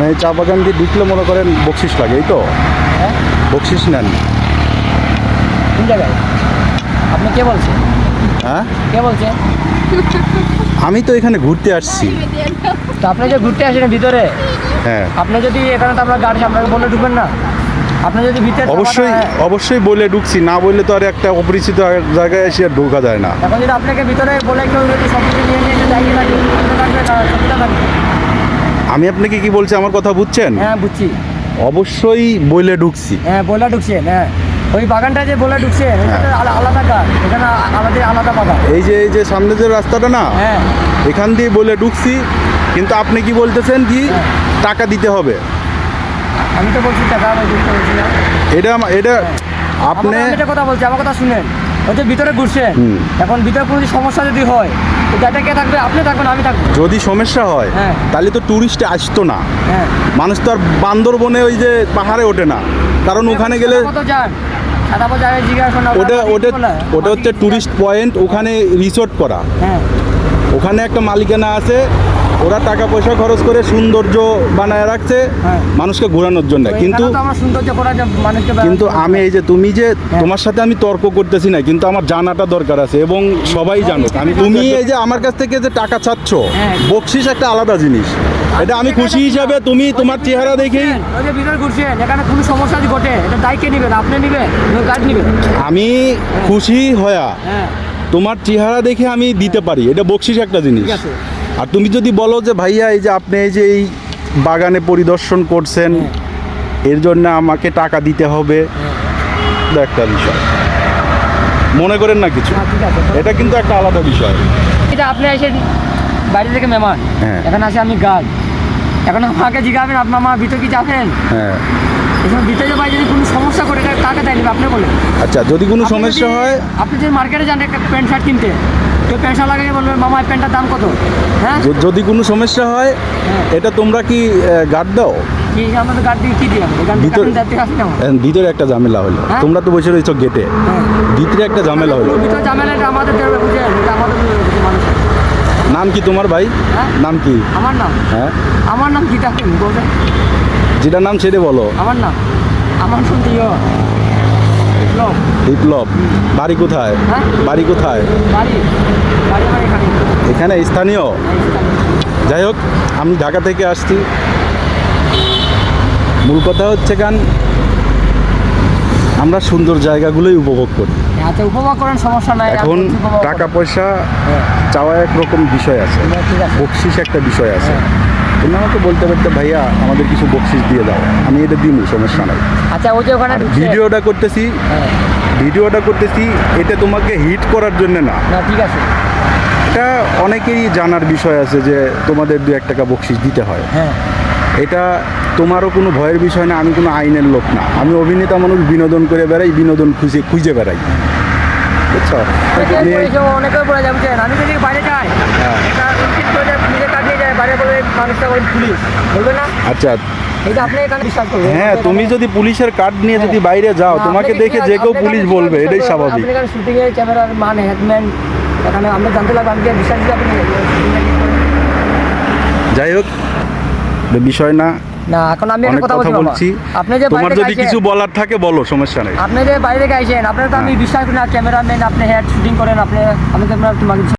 মানে এই চা বাগান দিয়ে ঢুকলে মনে করেন বকশিস লাগে এই তো? হ্যাঁ? বকশিস নেন। কোন জায়গায়? আপনি কে বলছেন? হ্যাঁ? কে বলছেন? আমি তো এখানে ঘুরতে আসছি। তো আপনি যে ঘুরতে আসেন ভিতরে হ্যাঁ। আপনি যদি এখানে তো আপনার গাড়ি আপনাকে বলে ঢুকবেন না। আপনি যদি ভিতরে অবশ্যই হ্যাঁ। অবশ্যই বলে ঢুকছি। না বললে তো আর একটা অপরিচিত জায়গায় এসে আর ঢোকা যায় না। এখন যদি আপনাকে ভিতরে বলে কেউ যদি সব কিছু নিয়ে নিয়ে থাকে না সুবিধা থাকবে। আমি আপনাকে কি বলছি আমার কথা বুঝছেন? হ্যাঁ বুঝছি। অবশ্যই বইলে ঢুকছি। হ্যাঁ বলে ঢুকছেন হ্যাঁ। ওই বাগানটা যে বলে আলা- আলাদা কাজ এখানে আমাদের আলাদা বাগান। এই যে এই যে সামনে যে রাস্তাটা না হ্যাঁ। এখান দিয়ে বলে ঢুকছি কিন্তু আপনি কি বলতেছেন কি হ্যাঁ। টাকা দিতে হবে? আমি তো বলছি টাকা আমি এটা এটা আপনি আপনি কথা বলছি আমার কথা শুনেন। যে ভিতরে ঘুরছেন এখন ভিতরে কোনো সমস্যা যদি হয় গাড়িটা কে থাকবে? আপনি থাকবেন আমি থাকব। যদি সমস্যা হয় হ্যাঁ। তাহলে তো টুরিস্টে আসতো না। হ্যাঁ। মানুষ তো আর বান্দরবনে ওই যে পাহাড়ে ওঠে না। কারণ ওখানে গেলে ওটা ওটা ওটা হচ্ছে টুরিস্ট পয়েন্ট ওখানে রিসোর্ট করা। হ্যাঁ। ওখানে একটা মালিকানা আছে ওরা টাকা পয়সা খরচ করে সৌন্দর্য বানায় রাখছে হ্যাঁ। মানুষকে ঘোরানোর জন্য। কিন্তু কিন্তু আমি এই যে তুমি যে তোমার সাথে আমি তর্ক করতেছি না কিন্তু আমার জানাটা দরকার আছে এবং সবাই জানুক। আমি তুমি এই যে আমার কাছ থেকে যে টাকা চাচ্ছ হ্যাঁ। বকশিস একটা আলাদা জিনিস। এটা আমি খুশি হিসাবে তুমি তোমার চেহারা দেখেই ওই যে ভিতরে ঘুরছেন এখানে কোনো সমস্যা ঘটে এটা দায়িত্ব নেবেন আপনি নেবেন গার্ড নেবেন। আমি খুশি হয়া হ্যাঁ। তোমার চেহারা দেখে আমি দিতে পারি এটা বকশিস একটা জিনিস। আর তুমি যদি বলো যে ভাইয়া এই যে আপনি এই যে এই বাগানে পরিদর্শন করছেন এর জন্য আমাকে টাকা দিতে হবে। এটা একটা বিষয়। মনে করেন না কিছু। হ্যাঁ, এটা কিন্তু একটা আলাদা বিষয়। এটা আপনি এসে বাইরে থেকে মেহমান। হ্যাঁ। এখন আসে আমি গার্ড এখন আমাকে জিজ্ঞাবেন আপনার আমার ভিতরে কি যাবেন? হ্যাঁ। এখন ভিতরে ভাই যদি কোনো সমস্যা করে কাকে দেয় আপনি বলেন। আচ্ছা যদি কোনো সমস্যা হয় আপনি যদি মার্কেটে যান একটা প্যান্ট শার্ট কিনতে তো প্যান্ট শার্ট লাগিয়ে বলবেন মামা প্যান্টটার দাম কত? হ্যাঁ? যদি কোনো সমস্যা হয় হ্যাঁ। এটা তোমরা কি গার্ড দাও? ভিতর- একটা ঝামেলা হলো? তোমরা তো বসে রয়েছো গেটে। ভিতরে একটা ঝামেলা হলো। নাম কি তোমার ভাই? হ্যাঁ? নাম কি? আমার নাম? হ্যাঁ। আমার নাম গীতা সিং বলবেন যেটা নাম সেটা বলো। আমার নাম? আমার ইয়ে লোক বিপ্লব। বাড়ি কোথায়? হ্যাঁ? বাড়ি কোথায়? বাড়ি। আমার এখানে। এখানে স্থানীয়? যাই হোক আমি ঢাকা থেকে আসছি। মূল কথা হচ্ছে কান আমরা সুন্দর জায়গাগুলোই উপভোগ করি। আচ্ছা উপভোগ করেন সমস্যা নাই এখন টাকা পয়সা হ্যাঁ, চাওয়া একরকম বিষয় আছে। হ্যাঁ, বকশিস একটা বিষয় আছে। হ্যাঁ। তুমি আমাকে বলতে পারতে ভাইয়া আমাদের কিছু বকশিস দিয়ে দাও। আমি এটা দিমু সমস্যা নাই আচ্ছা ওই যে ওখানে। ভিডিওটা করতেছি হ্যাঁ, ভিডিওটা করতেছি এটা তোমাকে হিট করার জন্য না। না ঠিক আছে। এটা অনেকেরই জানার বিষয় আছে যে তোমাদের দু এক টাকা বকশিস দিতে হয়। হ্যাঁ। এটা তোমারও কোনো ভয়ের বিষয় না আমি কোনো আইনের লোক না। আমি অভিনেতা মানুষ বিনোদন করে বেড়াই বিনোদন খুঁজে খুঁজে বেড়াই। বুঝছ? অনেকে বলে যাবে আমি যদি বাইরে যাই হ্যাঁ। এটা উচিত করে যায়, নিজে কাটিয়ে যায় বাইরে বলে মানুষটা বলে পুলিশ বলবে না? আচ্ছা। হ্যাঁ তুমি যদি পুলিশের কার্ড নিয়ে যদি বাইরে যাও তোমাকে দেখে যে কেউ পুলিশ বলবে এটাই স্বাভাবিক। শুটিং এর ক্যামেরার মান হেডম্যান এখানে আমরা জানতে লাগবে যে বিশ্বাস আপনি shooting টা কি করেন। যাই হোক বিষয় না। না এখন আমি একটা কথা বলছি আপনি যে তোমার যদি কিছু বলার থাকে বলো সমস্যা নেই। আপনি যে বাইরে আইসেন আপনার তো আমি হ্যাঁ। বিশ্বাস করি না ক্যামেরাম্যান আপনি হেড শুটিং করেন আপনি আমি তো তোমাকে